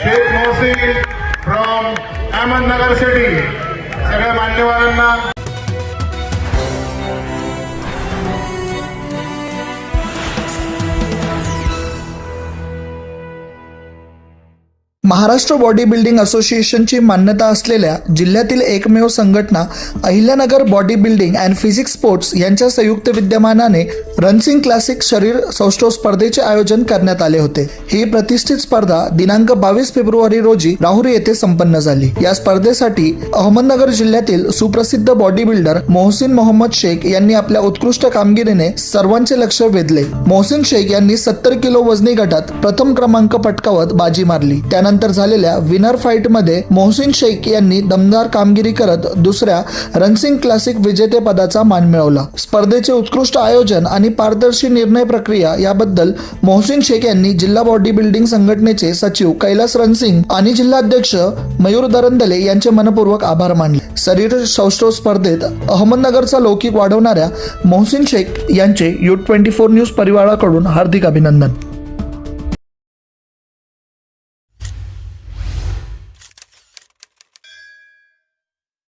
Shaikh Mohsin from Ahmednagar city सगळ्या मान्यवरांना Maharashtra body building असोसिएशनची मान्यता असलेल्या जिल्ह्यातील एकमेव संघटना Ahilyanagar body building and physics sports यांच्या संयुक्त विद्यमानाने रनसिंग क्लासिक शरीर सौष्ठव स्पर्धेचे आयोजन करण्यात आले होते. ही प्रतिष्ठित स्पर्धा दिनांक बावीस फेब्रुवारी रोजी राहुरी येथे संपन्न झाली. या स्पर्धेसाठी अहमदनगर जिल्ह्यातील सुप्रसिद्ध बॉडी बिल्डर मोहसिन मोहम्मद शेख यांनी आपल्या उत्कृष्ट कामगिरीने सर्वांचे लक्ष वेधले. मोहसिन शेख यांनी सत्तर किलो वजनी गटात प्रथम क्रमांक पटकावत बाजी मारली. त्यानंतर झालेल्या विनर फाईटमध्ये मोहसिन शेख यांनी दमदार कामगिरी करत दुसऱ्या रनसिंग क्लासिक विजेते पदाचा मान मिळवला. स्पर्धेचे उत्कृष्ट आयोजन आणि पारदर्शी निर्णय प्रक्रिया याबद्दल मोहसिन शेख यांनी जिल्हा बॉडी बिल्डिंग संघटनेचे सचिव कैलास रणसिंग आणि जिल्हाध्यक्ष मयूर दरंदले यांचे मनपूर्वक आभार मानले. शरीर सौष्ठव स्पर्धेत अहमदनगरचा लौकिक वाढवणाऱ्या मोहसिन शेख यांचे यू ट्वेंटी फोर न्यूज परिवाराकडून हार्दिक अभिनंदन.